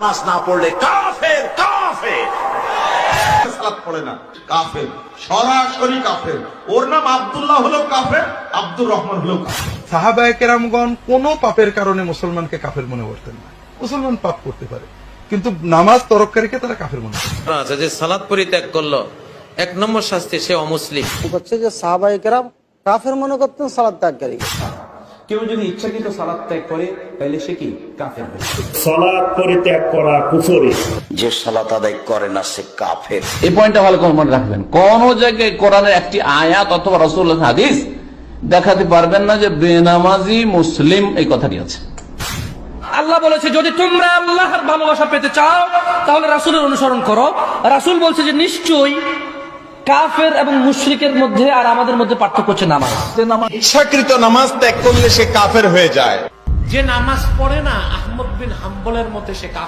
নামাজ না পড়লে কাফের কাফের। সালাত পড়ে না কাফের। সরাসরি কাফের। ওর নাম আব্দুল্লাহ হলো কাফের আব্দুর রহমান হলো কাফের। সাহাবায় কেরামগণ কোন পাপের কারণে মুসলমানকে কাফের মনে করতেন না। মুসলমান পাপ করতে পারে। কিন্তু নামাজ তরককারীকে তারা কাফের মনে করে আছে যে সালাদ পরিত্যাগ করল এক নম্বর শাস্তি সে অমুসলিম। হচ্ছে যে সাহাবাই কেরাম কাফের মনে করতেন সালাদ ত্যাগকারী। কেউ যদি ইচ্ছাকৃত সালাদ ত্যাগ করে তাহলে সে কি? কাফের সলাদ পরিত্যাগ করা কুফরি। যে সালাত আদায় করে না সে কাফের। এই পয়েন্টটা ভালো করে মনে রাখবেন। কোন জায়গায় কোরআনের একটি আয়াত অথবা রসুল হাদিস দেখাতে পারবেন না যে বেনামাজি মুসলিম এই কথাটি আছে। আল্লাহ বলেছে যদি তোমরা আল্লাহর ভালোবাসা পেতে চাও তাহলে রাসূলের অনুসরণ করো। রাসূল বলছে যে নিশ্চয়ই কাফের এবং মুশরিকের মধ্যে আর আমাদের মধ্যে পার্থক্য হচ্ছে নামাজ। যে নামাজ ইচ্ছাকৃত নামাজ ত্যাগ করলে সে কাফের হয়ে যায়। যে নামাজ পড়ে না আহমদ বিন হাম্বলের মতে সে কাফের।